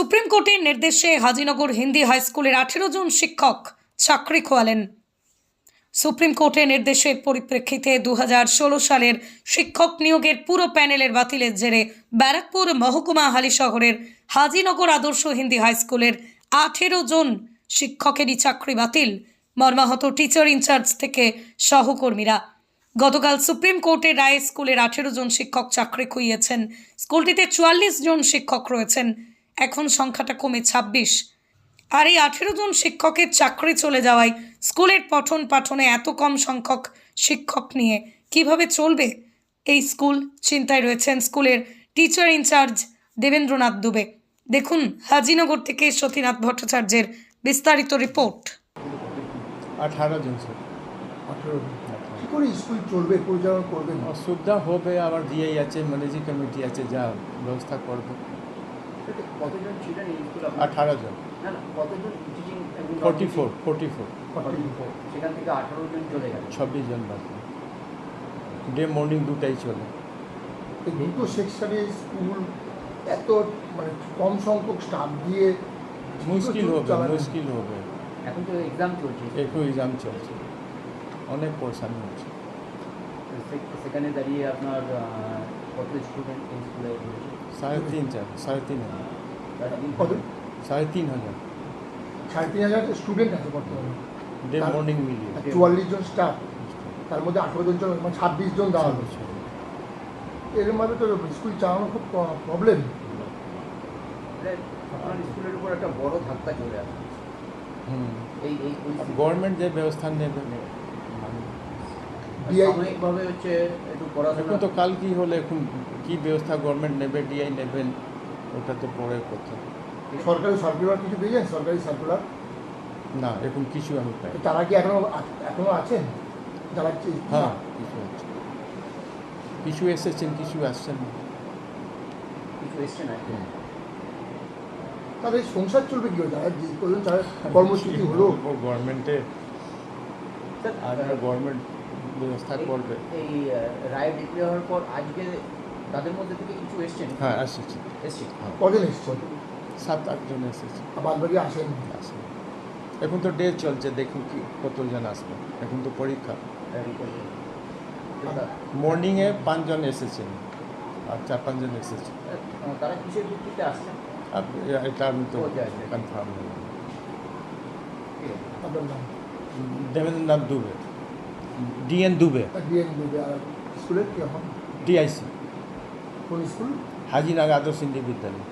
Supreme কোর্টের নির্দেশে Hazinagar Hindi high স্কুলের আঠেরো জন শিক্ষক চাকরি খোয়ালেন। সুপ্রিম কোর্টের নির্দেশের পরিপ্রেক্ষিতে দু হাজার ষোলো সালের শিক্ষক নিয়োগের পুরো প্যানেলের বাতিলের জেরে ব্যারাকপুর মহকুমা হালি শহরের হাজিনগর আদর্শ হিন্দি হাই স্কুলের আঠেরো জন শিক্ষকেরই চাকরি বাতিল, মর্মাহত টিচার ইনচার্জ থেকে সহকর্মীরা। গতকাল সুপ্রিম কোর্টের রায়ে স্কুলের আঠেরো জন শিক্ষক চাকরি খুইয়েছেন। স্কুলটিতে চুয়াল্লিশ জন শিক্ষক রয়েছেন। এখন সংখ্যাটা কমে ছাব্বিশ। আর এই আঠেরো জন শিক্ষকের চাকরি চলে যাওয়ায় স্কুলের পঠন পাঠনে এত কম সংখ্যক শিক্ষক নিয়ে কীভাবে চলবে? এই স্কুল চিন্তায় রয়েছেন স্কুলের টিচার ইনচার্জ দেবেন্দ্রনাথ দুবে। দেখুন হাজিনগর থেকে সতীনাথ ভট্টাচার্যের বিস্তারিত রিপোর্ট। আঠারো জন স্যার। আঠেরো কী করে স্কুল চলবে? পরিচালনা করবেন অসুবিধা হবে আবার দিয়েই আছে ম্যানেজিং কমিটি আছে যা ব্যবস্থা করবে। কতজন ছিলেন এই স্কুলে আঠারো জন। না না কতজন teaching forty four forty four সেখান থেকে আঠারো জন চলে গেল ছাব্বিশ জন বাকি ডে মর্নিং দুটাই চলে। দুটো সেকশনে স্কুল এত মানে কম সংখ্যক স্টাফ দিয়ে মুশকিল হবে মুশকিল হবে। এখন তো এক্সাম চলছে। একটু এক্সাম চলছে। অনেক পরেশানি হচ্ছে। সেখানে দাঁড়িয়ে আপনার কত স্টুডেন্ট এই স্কুলে সাড়ে তিন চার সাড়ে তিন হাজার। কত? সাড়ে তিন হাজার। সাড়ে তিন হাজার স্টুডেন্ট আছে বর্তমানে। ডে মর্নিং মিলিয়ে চুয়াল্লিশ জন স্টাফ তার মধ্যে আঠেরো জন মানে ছাব্বিশ জন দেওয়া হবে এর মধ্যে তো স্কুল চালানো খুব প্রবলেম মানে আপনার স্কুলের উপর একটা বড় ধাক্কা চলে আসে। এই এই গভর্নমেন্ট যে ব্যবস্থা নেবে DI সাময়িকভাবে হচ্ছে একটু পড়াশোনা তো কাল কি হলে এখন কি ব্যবস্থা গভর্নমেন্ট নেবে ডিআই নেবেন ওটা তো পরে কথা। সরকারি সার্কুলার কিছু পেয়েছেন? সরকারি সার্কুলার না এখন কিছু আমি পাই তারা কি এখনও এখনও আছেন? যারা হ্যাঁ কিছু আছে। কিছু এসেছেন কিছু আসছেন কিছু এসছে না? তাদের সংসার চলবে কি যারা যে কজন যারা কর্মসূচি হলো। স্যার, গভর্নমেন্টে আর গভর্নমেন্ট ব্যবস্থা করবে। এই রায় ডিক্লেয়ার হওয়ার পর আজকে তাদের মধ্যে থেকে কিছু এসছেন হ্যাঁ আসছে এসছে। হ্যাঁ। কজন এসছেন সাত আটজন এসেছে। আর বাদ বাকি আসেন। আসে এখন তো ডে চলছে দেখুন কি কতজন আসবে। এখন তো পরীক্ষা। মর্নিংয়ে পাঁচজন এসেছেন আর চার পাঁচজন এসেছে। তারা কিসের ভিত্তিতে আসছেন? আর এটা আমি তো. কনফার্ম আপনার দেবেন্দ্রনাথ দুবে। ডিএন দুবে ডিএন দেবে আর স্কুলের কি এখন? ডিআইসি কোন স্কুল? হাজিনাগা আদর্শ হিন্দি বিদ্যালয়।